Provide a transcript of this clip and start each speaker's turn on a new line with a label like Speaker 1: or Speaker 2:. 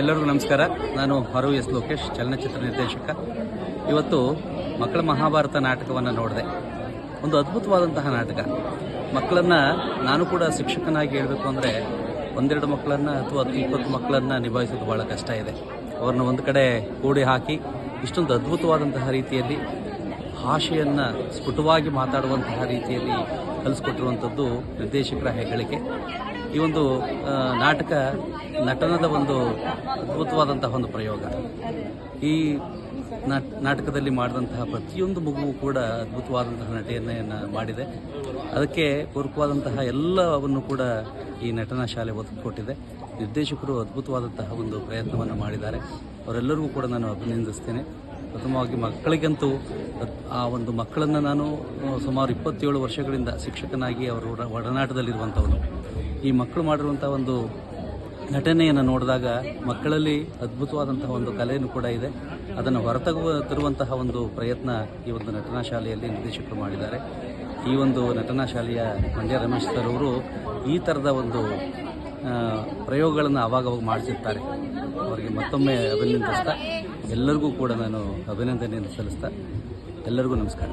Speaker 1: ಎಲ್ಲರಿಗೂ ನಮಸ್ಕಾರ. ನಾನು ಹರು ಎಸ್ ಲೋಕೇಶ್, ಚಲನಚಿತ್ರ ನಿರ್ದೇಶಕ. ಇವತ್ತು ಮಕ್ಕಳ ಮಹಾಭಾರತ ನಾಟಕವನ್ನು ನೋಡಿದೆ. ಒಂದು ಅದ್ಭುತವಾದಂತಹ ನಾಟಕ. ಮಕ್ಕಳನ್ನು ನಾನು ಕೂಡ ಶಿಕ್ಷಕನಾಗಿ ಹೇಳಬೇಕು ಅಂದರೆ ಒಂದೆರಡು ಮಕ್ಕಳನ್ನು ಅಥವಾ ಹತ್ತು ಇಪ್ಪತ್ತು ಮಕ್ಕಳನ್ನು ನಿಭಾಯಿಸೋದು ಭಾಳ ಕಷ್ಟ ಇದೆ. ಅವ್ರನ್ನ ಒಂದು ಕಡೆ ಕೂಡಿ ಹಾಕಿ ಇಷ್ಟೊಂದು ಅದ್ಭುತವಾದಂತಹ ರೀತಿಯಲ್ಲಿ ಭಾಷೆಯನ್ನು ಸ್ಫುಟವಾಗಿ ಮಾತಾಡುವಂತಹ ರೀತಿಯಲ್ಲಿ ಕಲಿಸ್ಕೊಟ್ಟಿರುವಂಥದ್ದು ನಿರ್ದೇಶಕರ ಹೆಗ್ಗಳಿಕೆ ಈ ಒಂದು ನಾಟಕ ನಟನದ ಒಂದು ಅದ್ಭುತವಾದಂತಹ ಒಂದು ಪ್ರಯೋಗ. ಈ ನಾಟ್- ನಾಟಕದಲ್ಲಿ ಮಾಡಿದಂತಹ ಪ್ರತಿಯೊಂದು ಮಗುವು ಕೂಡ ಅದ್ಭುತವಾದಂತಹ ನಟನೆಯನ್ನು ಮಾಡಿದೆ. ಅದಕ್ಕೆ ಪೂರಕವಾದಂತಹ ಎಲ್ಲವನ್ನು ಕೂಡ ಈ ನಟನಾ ಶಾಲೆ ಒದಗಿಕೊಟ್ಟಿದೆ ನಿರ್ದೇಶಕರು ಅದ್ಭುತವಾದಂತಹ ಒಂದು ಪ್ರಯತ್ನವನ್ನು ಮಾಡಿದ್ದಾರೆ. ಅವರೆಲ್ಲರಿಗೂ ಕೂಡ ನಾನು ಅಭಿನಂದಿಸ್ತೇನೆ. ಪ್ರಥಮವಾಗಿ ಮಕ್ಕಳಿಗಂತೂ ಆ ಒಂದು ಮಕ್ಕಳನ್ನು ನಾನು ಸುಮಾರು ಇಪ್ಪತ್ತೇಳು ವರ್ಷಗಳಿಂದ ಶಿಕ್ಷಕನಾಗಿ ಅವರು ಒಡನಾಟದಲ್ಲಿರುವಂಥವನು. ಈ ಮಕ್ಕಳು ಮಾಡಿರುವಂಥ ಒಂದು ನಟನೆಯನ್ನು ನೋಡಿದಾಗ ಮಕ್ಕಳಲ್ಲಿ ಅದ್ಭುತವಾದಂತಹ ಒಂದು ಕಲೆಯೂ ಕೂಡ ಇದೆ. ಅದನ್ನು ಹೊರತಗುವ ತರುವಂತಹ ಒಂದು ಪ್ರಯತ್ನ ಈ ಒಂದು ನಟನಾ ಶಾಲೆಯಲ್ಲಿ ನಿರ್ದೇಶಕರು ಮಾಡಿದ್ದಾರೆ. ಈ ಒಂದು ನಟನಾ ಶಾಲೆಯ ಮಂಡ್ಯ ರಮೇಶ್ ಸರ್ ಅವರು ಈ ಥರದ ಒಂದು ಪ್ರಯೋಗಗಳನ್ನು ಆವಾಗವಾಗ ಮಾಡಿಸಿರ್ತಾರೆ. ಅವರಿಗೆ ಮತ್ತೊಮ್ಮೆ ಅಭಿನಂದಿಸ್ತಾ ಎಲ್ಲರಿಗೂ ಕೂಡ ನಾನು ಅಭಿನಂದನೆಯನ್ನು ಸಲ್ಲಿಸ್ತಾ ಎಲ್ಲರಿಗೂ ನಮಸ್ಕಾರ.